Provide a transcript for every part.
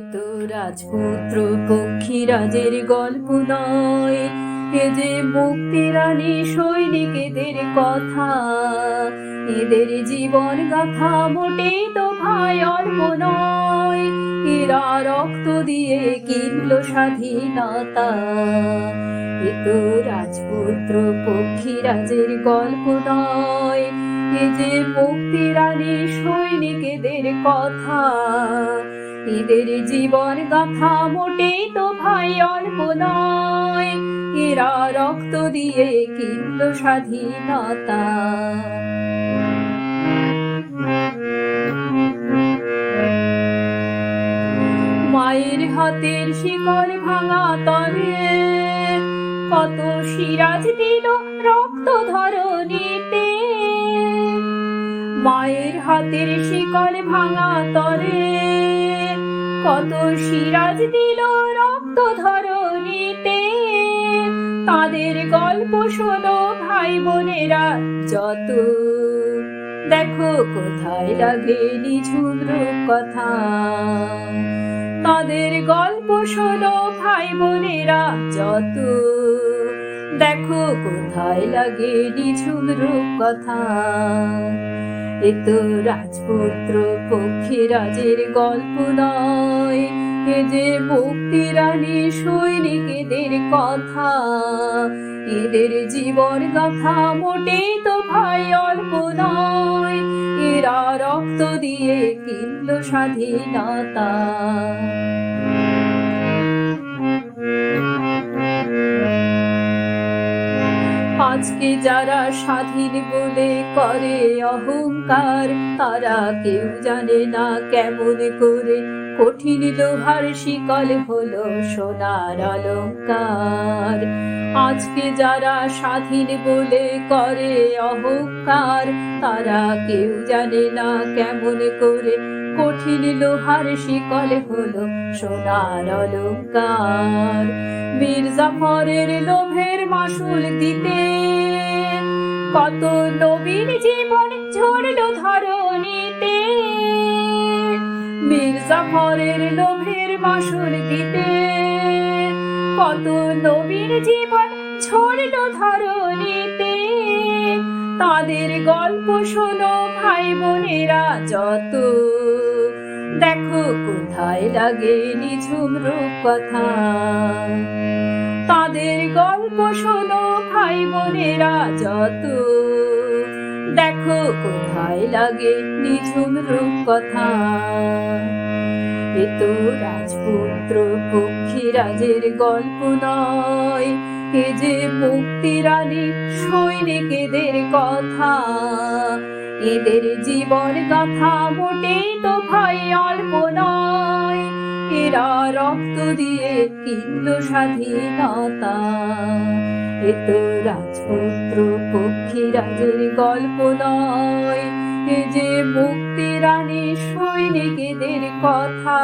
তো রাজপুত্র পক্ষীরাজের গল্প নয়। এ যে মুক্তিরানী সৈনিকেদের কথা, এদের জীবন গাথা মোটেই তো ভাই অল্প নয়। এরা রক্ত দিয়ে কিনল স্বাধীনতা। এ তো রাজপুত্র পক্ষীরাজের গল্প নয়। এ যে মুক্তিরানী সৈনিকেদের কথা এদের জীবন গাথা মোটেই তো ভাই অল্প নয়। এরা রক্ত দিয়ে কিনল স্বাধীনতা। মায়ের হাতের শিকল ভাঙা তরে, কত সিরাজ দিল রক্ত ধরণীতে। মায়ের হাতের শিকল ভাঙা তরে। কত সিরাজ দিল রক্ত ধরণীতে। তাদের গল্প শোনো ভাই বোনেরা যত। দেখো কোথায় লাগে নিঝুম কথা তাদের গল্প শোনো ভাই বোনেরা যত। দেখো কোথায় লাগে নিঝুম রূপ কথা এ তো রাজপুত্র পক্ষীরাজের গল্প নয়। এ যে মুক্তিরানী সৈনিকেদের কথা। এদের জীবন কথা মোটেই তো ভাই অল্প নয়। এরা রক্ত দিয়ে কিনল স্বাধীনতা। আজকে যারা স্বাধীন বলে করে অহংকার, তারা কেউ জানে না কেমন করে কঠিন লোহার শিকল হলো সোনার অলংকার আজকে যারা স্বাধীন বলে করে অহংকার, তারা কেউ জানে না কেমন করে কঠিন লোহার শিকল হলো সোনার অলংকার বীর লোভের মাসুল দিতে। কত নবীন জীবন ঝরলো ধরণীতে। বীর লোভের মাসুল দিতে। কত নবীন জীবন ঝরলো ধরণীতে। তাদের গল্প শোনো ভাই বোনেরা যত। দেখো কোথায় লাগে নিঝুম কথা তাদের গল্প শোনো ভাই বোনেরা যত। দেখো কোথায় লাগে নিঝুম কথা এ তো রাজপুত্র পক্ষীরাজের গল্প নয়। এ যে মুক্তিরানী সৈনিকেদের কথা। এদের জীবন গাথা মোটেই তো ভাই অল্প নয়। এরা রক্ত দিয়ে কিনল স্বাধীনতা। এ তো রাজপুত্র পক্ষীরাজের গল্প নয়। এ যে মুক্তিরানী সৈনিকেদের কথা।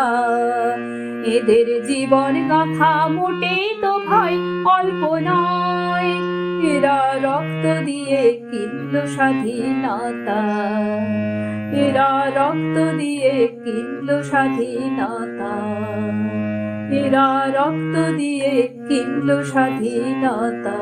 এদের জীবন গাথা মোটেই তো ভাই অল্প নয় এরা রক্ত দিয়ে কিনল স্বাধীনতা। এরা রক্ত দিয়ে কিনল স্বাধীনতা। এরা রক্ত দিয়ে কিনল স্বাধীনতা।